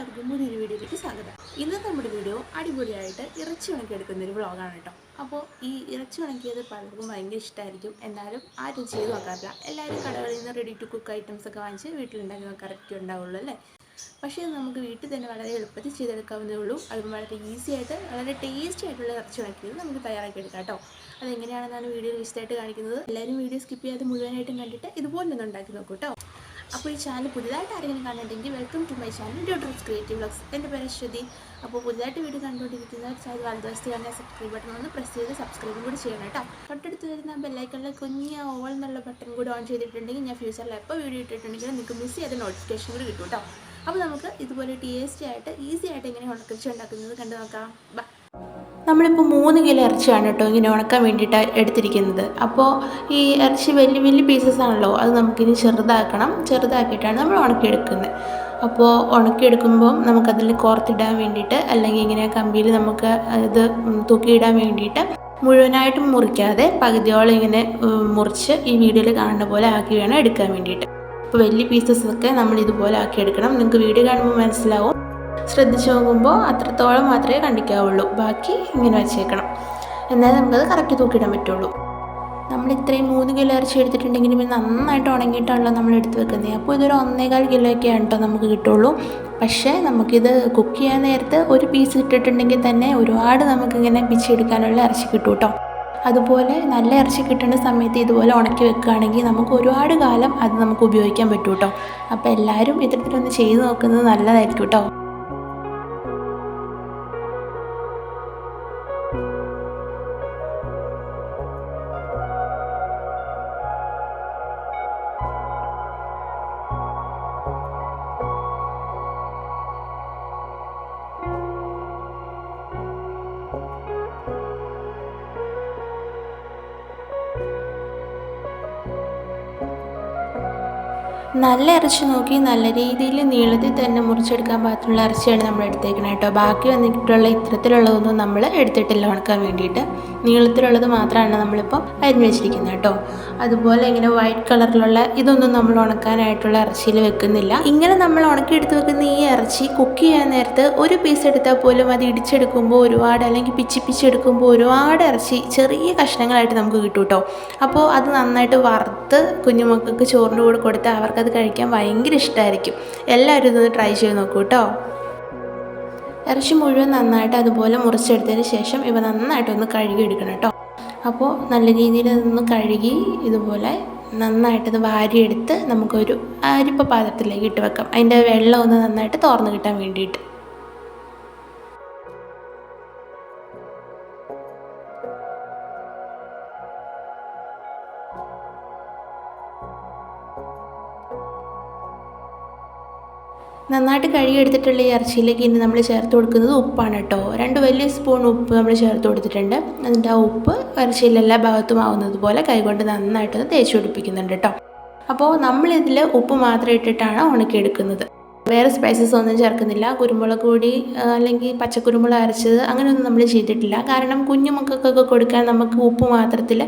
സ്വാഗതം. ഇന്നത്തെ നമ്മുടെ വീഡിയോ അടിപൊളിയായിട്ട് ഇറച്ചി ഉണക്കിയെടുക്കുന്ന ഒരു വ്ളോഗാണ് കേട്ടോ. അപ്പോൾ ഈ ഇറച്ചി ഉണക്കിയത് പലർക്കും ഭയങ്കര ഇഷ്ടമായിരിക്കും എന്നാലും ആരും ചെയ്ത് നോക്കാറില്ല. എല്ലാവരും കടകളിൽ നിന്ന് റെഡി ടു കുക്ക് ഐറ്റംസ് ഒക്കെ വാങ്ങിച്ച് വീട്ടിലുണ്ടാക്കി കറക്റ്റ് ഉണ്ടാവുള്ളൂ അല്ലേ? പക്ഷേ നമുക്ക് വീട്ടിൽ തന്നെ വളരെ എളുപ്പത്തിൽ ചെയ്തെടുക്കാവുന്നേ ഉള്ളൂ. അത് വളരെ ഈസി ആയിട്ട് വളരെ ടേസ്റ്റി ആയിട്ടുള്ള ഇറച്ചി ഉണക്കിയത് നമുക്ക് തയ്യാറാക്കി എടുക്കാം കേട്ടോ. അതെങ്ങനെയാണെന്നാണ് വീഡിയോ വിശദമായിട്ട് കാണിക്കുന്നത്. എല്ലാവരും വീഡിയോ സ്കിപ്പ് ചെയ്യാതെ മുഴുവനായിട്ടും കണ്ടിട്ട് ഇതുപോലെ ഒന്ന് ഉണ്ടാക്കി നോക്കൂ കേട്ടോ. അപ്പോൾ ഈ ചാനൽ പുതിയതായിട്ട് ആരെങ്കിലും കണ്ടിട്ടുണ്ടെങ്കിൽ വെൽക്കം ടു മൈ ചാനൽ ഡ്യൂട്ടർസ് ക്രിയേറ്റീവ് ബ്ലോഗ്സ് എന്റെ പേര് ശ്രുതി. അപ്പോൾ പുതിയതായിട്ട് വീഡിയോ കണ്ടുകൊണ്ടിരിക്കുന്ന ചാനൽ വലതുവശത്ത് കാണുന്ന സബ്സ്ക്രൈബ് ബട്ടൺ ഒന്ന് പ്രസ് ചെയ്ത് സബ്സ്ക്രൈബും കൂടി ചെയ്യണം കേട്ടോ. തൊട്ടടുത്ത് വരുന്ന ബെല്ലൈക്കണിലെ കുഞ്ഞ ഓൾ എന്നുള്ള ബട്ടൺ കൂടി ഓൺ ചെയ്തിട്ടുണ്ടെങ്കിൽ ഞാൻ ഫ്യൂച്ചറിൽ എപ്പോൾ വീഡിയോ ഇട്ടിട്ടുണ്ടെങ്കിലും നിങ്ങൾക്ക് മിസ് ചെയ്ത നോട്ടിഫിക്കേഷൻ കൂടി കിട്ടും കേട്ടോ. അപ്പോൾ നമുക്ക് ഇതുപോലെ ടേസ്റ്റി ആയിട്ട് ഈസി ആയിട്ട് എങ്ങനെ ഉണക്കിച്ച് ഉണ്ടാക്കുന്നത് കണ്ടു നോക്കാം. ബാ നമ്മളിപ്പോൾ മൂന്ന് കിലോ ഇറച്ചിയാണ് കേട്ടോ ഇങ്ങനെ ഉണക്കാൻ വേണ്ടിയിട്ട് എടുത്തിരിക്കുന്നത്. അപ്പോൾ ഈ ഇറച്ചി വലിയ വലിയ പീസസ് ആണല്ലോ അത് നമുക്കിനി ചെറുതാക്കണം. ചെറുതാക്കിയിട്ടാണ് നമ്മൾ ഉണക്കിയെടുക്കുന്നത്. അപ്പോൾ ഉണക്കിയെടുക്കുമ്പം നമുക്കതിൽ കോർത്തിടാൻ വേണ്ടിയിട്ട് അല്ലെങ്കിൽ ഇങ്ങനെ കമ്പിയിൽ നമുക്ക് ഇത് തൂക്കിയിടാൻ വേണ്ടിയിട്ട് മുഴുവനായിട്ടും മുറിക്കാതെ പകുതിയോളം ഇങ്ങനെ മുറിച്ച് ഈ വീഡിയോയിൽ കാണുന്ന പോലെ ആക്കി വേണം എടുക്കാൻ വേണ്ടിയിട്ട്. അപ്പോൾ വലിയ പീസസ് ഒക്കെ നമ്മൾ ഇതുപോലെ ആക്കി എടുക്കണം നിങ്ങൾക്ക് വീഡിയോ കാണുമ്പോൾ മനസ്സിലാവും. ശ്രദ്ധിച്ച് നോക്കുമ്പോൾ അത്രത്തോളം മാത്രമേ കണ്ടിക്കാവുള്ളൂ. ബാക്കി ഇങ്ങനെ വെച്ചേക്കണം. എന്നാൽ നമുക്കത് കറക്റ്റ് തൂക്കിയിടാൻ പറ്റുള്ളൂ. നമ്മൾ ഇത്രയും മൂന്ന് കിലോ ഇറച്ചി എടുത്തിട്ടുണ്ടെങ്കിൽ പിന്നെ നന്നായിട്ട് ഉണങ്ങിയിട്ടാണല്ലോ നമ്മൾ എടുത്ത് വെക്കുന്നത്. അപ്പോൾ ഇതൊരു ഒന്നേകാൽ കിലോ ഒക്കെ ആണ്ട്ടോ നമുക്ക് കിട്ടുള്ളൂ. പക്ഷേ നമുക്കിത് കുക്ക് ചെയ്യാൻ നേരത്ത് ഒരു പീസ് ഇട്ടിട്ടുണ്ടെങ്കിൽ തന്നെ ഒരുപാട് നമുക്കിങ്ങനെ പിച്ചെടുക്കാനുള്ള ഇറച്ചി കിട്ടും കേട്ടോ അതുപോലെ നല്ല ഇറച്ചി കിട്ടുന്ന സമയത്ത് ഇതുപോലെ ഉണക്കി വെക്കുകയാണെങ്കിൽ നമുക്ക് ഒരുപാട് കാലം അത് നമുക്ക് ഉപയോഗിക്കാൻ പറ്റും കേട്ടോ അപ്പോൾ എല്ലാവരും ഇത്തരത്തിലൊന്ന് ചെയ്ത് നോക്കുന്നത് നല്ലതായിരിക്കും കേട്ടോ. നല്ല ഇറച്ചി നോക്കി നല്ല രീതിയിൽ നീളത്തിൽ തന്നെ മുറിച്ചെടുക്കാൻ പാകത്തിനുള്ള ഇറച്ചിയാണ് നമ്മൾ എടുത്തേക്കുന്നത് കേട്ടോ. ബാക്കി വന്നിട്ടുള്ള ഇത്തരത്തിലുള്ളതൊന്നും നമ്മൾ എടുത്തിട്ടില്ല ഉണക്കാൻ വേണ്ടിയിട്ട്. നീളത്തിലുള്ളത് മാത്രമാണ് നമ്മളിപ്പോൾ അരിഞ്ഞു വെച്ചിരിക്കുന്നത് കേട്ടോ. അതുപോലെ ഇങ്ങനെ വൈറ്റ് കളറിലുള്ള ഇതൊന്നും നമ്മൾ ഉണക്കാനായിട്ടുള്ള ഇറച്ചിയിൽ വെക്കുന്നില്ല. ഇങ്ങനെ നമ്മൾ ഉണക്കി ഉണക്കിയെടുത്ത് വെക്കുന്ന ഈ ഇറച്ചി കുക്ക് ചെയ്യാൻ നേരത്ത് ഒരു പീസ് എടുത്താൽ പോലും അത് ഇടിച്ചെടുക്കുമ്പോൾ ഒരുപാട് അല്ലെങ്കിൽ പിച്ചി പിച്ചെടുക്കുമ്പോൾ ഒരുപാട് ഇറച്ചി ചെറിയ കഷ്ണങ്ങളായിട്ട് നമുക്ക് കിട്ടും കേട്ടോ. അപ്പോൾ അത് നന്നായിട്ട് വറുത്ത് കുഞ്ഞുമക്കൾക്ക് ചോറിന്റെ കൂടെ കൊടുത്താൽ അവർക്കത് കഴിക്കാൻ ഭയങ്കര ഇഷ്ടമായിരിക്കും എല്ലാവരും ഇതൊന്ന് ട്രൈ ചെയ്ത് നോക്കൂ കേട്ടോ ഇറച്ചി മുഴുവൻ നന്നായിട്ട് അതുപോലെ മുറിച്ചെടുത്തതിന് ശേഷം ഇവ നന്നായിട്ടൊന്ന് കഴുകി എടുക്കണം കേട്ടോ അപ്പോൾ നല്ല രീതിയിൽ ഇതൊന്ന് കഴുകി ഇതുപോലെ നന്നായിട്ടത് വാരിയെടുത്ത് നമുക്കൊരു അരിപ്പ പാത്രത്തിലേക്ക് ഇട്ട് വെക്കാം. അതിന്റെ വെള്ളം ഒന്ന് നന്നായിട്ട് തുറന്ന് കിട്ടാൻ വേണ്ടിയിട്ട്. നന്നായിട്ട് കഴുകിയെടുത്തിട്ടുള്ള ഈ ഇറച്ചിയിലേക്ക് ഇനി നമ്മൾ ചേർത്ത് കൊടുക്കുന്നത് ഉപ്പാണ് കേട്ടോ. രണ്ട് വലിയ സ്പൂൺ ഉപ്പ് നമ്മൾ ചേർത്ത് കൊടുത്തിട്ടുണ്ട്. എന്നിട്ട് ആ ഉപ്പ് ഇറച്ചിയിൽ എല്ലാ ഭാഗത്തും ആവുന്നത് പോലെ കൈകൊണ്ട് നന്നായിട്ടൊന്ന് തേച്ച് പിടിപ്പിക്കുന്നുണ്ട് കേട്ടോ. അപ്പോൾ നമ്മളിതിൽ ഉപ്പ് മാത്രം ഇട്ടിട്ടാണ് ഉണക്കിയെടുക്കുന്നത് വേറെ സ്പൈസസ് ഒന്നും ചേർക്കുന്നില്ല. കുരുമുളക് പൊടി അല്ലെങ്കിൽ പച്ചക്കുരുമുളക് അരച്ചത് അങ്ങനെയൊന്നും നമ്മൾ ചെയ്തിട്ടില്ല. കാരണം കുഞ്ഞു മക്കൾക്കൊക്കെ കൊടുക്കാൻ നമുക്ക് ഉപ്പ് മാത്രത്തിൽ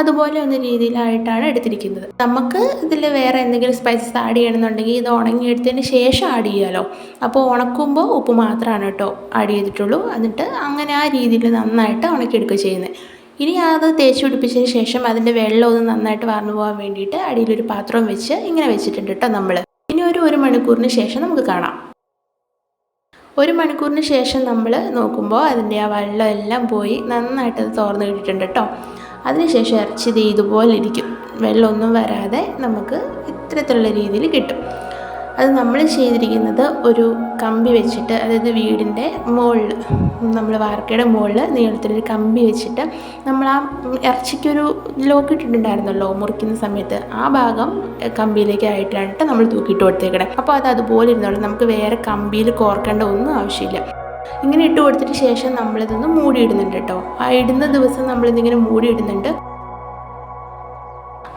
അതുപോലെ ഒന്ന് രീതിയിലായിട്ടാണ് എടുത്തിരിക്കുന്നത്. നമുക്ക് ഇതിൽ വേറെ എന്തെങ്കിലും സ്പൈസസ് ആഡ് ചെയ്യണമെന്നുണ്ടെങ്കിൽ ഇത് ഉണങ്ങിയെടുത്തതിന് ശേഷം ആഡ് ചെയ്യാമല്ലോ അപ്പോൾ ഉണക്കുമ്പോൾ ഉപ്പ് മാത്രമാണ് കേട്ടോ ആഡ് ചെയ്തിട്ടുള്ളൂ. എന്നിട്ട് അങ്ങനെ ആ രീതിയിൽ നന്നായിട്ട് ഉണക്കിയെടുക്കുക ചെയ്യുന്നത്. ഇനി അത് തേച്ച് പിടിപ്പിച്ചതിന് ശേഷം അതിന്റെ വെള്ളം ഒന്ന് നന്നായിട്ട് വാർന്നു പോകാൻ വേണ്ടിയിട്ട് അടിയിലൊരു പാത്രം വെച്ച് ഇങ്ങനെ വെച്ചിട്ടുണ്ട് കേട്ടോ നമ്മൾ. ഇനി ഒരു ഒരു മണിക്കൂറിന് ശേഷം നമുക്ക് കാണാം. ഒരു മണിക്കൂറിന് ശേഷം നമ്മൾ നോക്കുമ്പോൾ അതിന്റെ ആ വെള്ളം എല്ലാം പോയി നന്നായിട്ട് അത് തുറന്നു കിട്ടിയിട്ടുണ്ട് കേട്ടോ. അതിനുശേഷം ഇറച്ചി ഇതുപോലെ ഇരിക്കും വെള്ളമൊന്നും വരാതെ നമുക്ക് ഇത്തരത്തിലുള്ള രീതിയിൽ കിട്ടും. അത് നമ്മൾ ചെയ്തിരിക്കുന്നത് ഒരു കമ്പി വെച്ചിട്ട് അതായത് വീടിന്റെ മുകളിൽ നമ്മൾ വാർക്കയുടെ മുകളിൽ നീളത്തിലൊരു കമ്പി വെച്ചിട്ട് നമ്മൾ ആ ഇറച്ചിക്കൊരു ലോക്ക് ഇട്ടിട്ടുണ്ടായിരുന്നല്ലോ മുറിക്കുന്ന സമയത്ത്. ആ ഭാഗം കമ്പിയിലേക്ക് ആയിട്ടാണ് നമ്മൾ തൂക്കിയിട്ട് കൊടുത്തേക്കണേ. അപ്പോൾ അത് അതുപോലെ ഇരുന്നോളും നമുക്ക് വേറെ കമ്പിയിൽ കോർക്കേണ്ട ഒന്നും ആവശ്യമില്ല. ഇങ്ങനെ ഇട്ട് കൊടുത്തിട്ട് ശേഷം നമ്മളിതൊന്ന് മൂടി ഇടുന്നുണ്ട് കേട്ടോ. ആ ഇടുന്ന ദിവസം നമ്മളിതിങ്ങനെ മൂടി ഇടുന്നുണ്ട്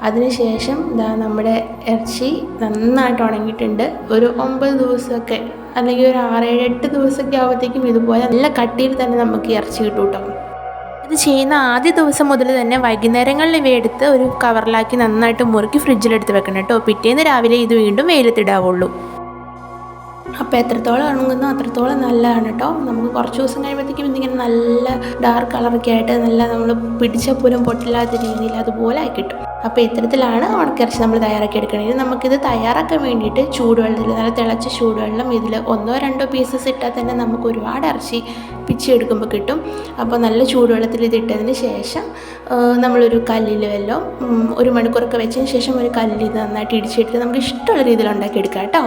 അതിനുശേഷം ഇതാ നമ്മുടെ ഇറച്ചി നന്നായിട്ട് ഉണങ്ങിയിട്ടുണ്ട്. ഒരു ഒമ്പത് ദിവസമൊക്കെ അല്ലെങ്കിൽ ഒരു ആറേഴ് എട്ട് ദിവസമൊക്കെ ആകുമ്പോഴത്തേക്കും ഇതുപോലെ നല്ല കട്ടിയിൽ തന്നെ നമുക്ക് ഇറച്ചി കിട്ടും കേട്ടോ. ഇത് ചെയ്യുന്ന ആദ്യ ദിവസം മുതൽ തന്നെ വൈകുന്നേരങ്ങളിൽ ഇവ എടുത്ത് ഒരു കവറിലാക്കി നന്നായിട്ട് മുറുക്കി ഫ്രിഡ്ജിലെടുത്ത് വെക്കണം കേട്ടോ. പിറ്റേന്ന് രാവിലെ ഇത് വീണ്ടും വെയിലത്തിടാവുള്ളൂ. അപ്പോൾ എത്രത്തോളം ഉണങ്ങുന്നോ അത്രത്തോളം നല്ലതാണ് കേട്ടോ നമുക്ക് കുറച്ച് ദിവസം കഴിയുമ്പോഴത്തേക്കും ഇതിങ്ങനെ നല്ല ഡാർക്ക് കളറൊക്കെ ആയിട്ട് നല്ല നമ്മൾ പിടിച്ച പോലും പൊട്ടില്ലാത്ത രീതിയിൽ അതുപോലെ കിട്ടും. അപ്പോൾ ഇത്തരത്തിലാണ് ഉണക്കിറച്ചി നമ്മൾ തയ്യാറാക്കി എടുക്കണമെങ്കിൽ നമുക്കിത് തയ്യാറാക്കാൻ വേണ്ടിയിട്ട് ചൂടുവെള്ളത്തിൽ നല്ല തിളച്ച ചൂടുവെള്ളം ഇതിൽ ഒന്നോ രണ്ടോ പീസസ് ഇട്ടാൽ തന്നെ നമുക്ക് ഒരുപാട് ഇറച്ചി പിച്ചെടുക്കുമ്പോൾ കിട്ടും. അപ്പോൾ നല്ല ചൂടുവെള്ളത്തിൽ ഇത് ഇട്ടതിന് ശേഷം നമ്മളൊരു കല്ലിൽ വല്ലോ ഒരു മണിക്കൂറൊക്കെ വെച്ചതിന് ശേഷം ഒരു കല്ലിൽ നന്നായിട്ട് ഇടിച്ചെടുത്ത് നമുക്ക് ഇഷ്ടമുള്ള രീതിയിൽ ഉണ്ടാക്കിയെടുക്കാം കേട്ടോ